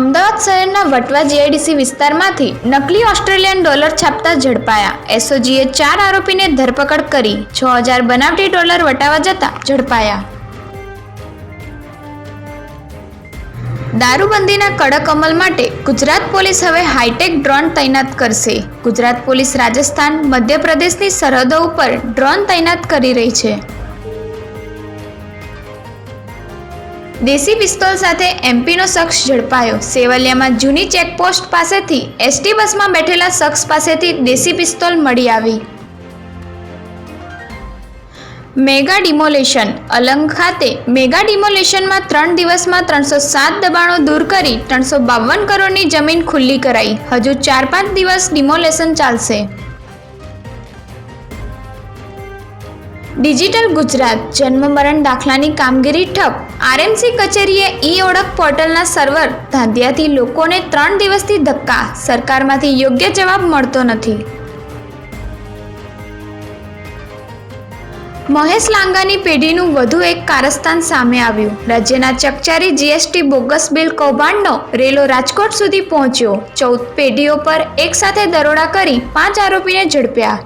અમદાવાદ શહેરના વટવા જીઆઈડીસી વિસ્તારમાંથી નકલી ઓસ્ટ્રેલિયન ડોલર છાપતા ઝડપાયા. એસઓજીએ ચાર આરોપીને ધરપકડ કરી. છ હજાર બનાવટી ડોલર વટાવા જતા ઝડપાયા. દારૂબંધીના કડક અમલ માટે ગુજરાત પોલીસ હવે હાઈટેક ડ્રોન તૈનાત કરશે. ગુજરાત પોલીસ રાજસ્થાન, મધ્યપ્રદેશની સરહદો ઉપર ડ્રોન તૈનાત કરી રહી છે. દેશી પિસ્તોલ સાથે એમપીનો શખ્સ ઝડપાયો. સેવલિયામાં જૂની ચેકપોસ્ટ પાસેથી એસટી બસમાં બેઠેલા શખ્સ પાસેથી દેશી પિસ્તોલ મળી આવી. Mega demolition. અલંગ ખાતે મેગા ડિમોલેશનમાં ત્રણ દિવસમાં ત્રણસો સાત દબાણો દૂર કરી ત્રણસો બાવન કરોડની જમીન ખુલ્લી કરાઈ. હજુ ચાર પાંચ દિવસ ડિમોલેશન ચાલશે. ડિજિટલ ગુજરાત જન્મ મરણ દાખલાની કામગીરી ઠપ. આરએમસી કચેરીએ ઈ ઓળખ પોર્ટલના સર્વર ધાંધિયાથી લોકોને ત્રણ દિવસથી ધક્કા. સરકારમાંથી યોગ્ય જવાબ મળતો નથી. મહેશ લાંગાની પેઢીનું વધુ એક કારસ્તાન સામે આવ્યું. રાજ્યના ચકચારી G S T bogus bill કૌભાંડનો રેલો રાજકોટ સુધી પહોંચ્યો. ચૌદ પેઢીઓ પર એકસાથે દરોડા કરી પાંચ આરોપીને ઝડપ્યા.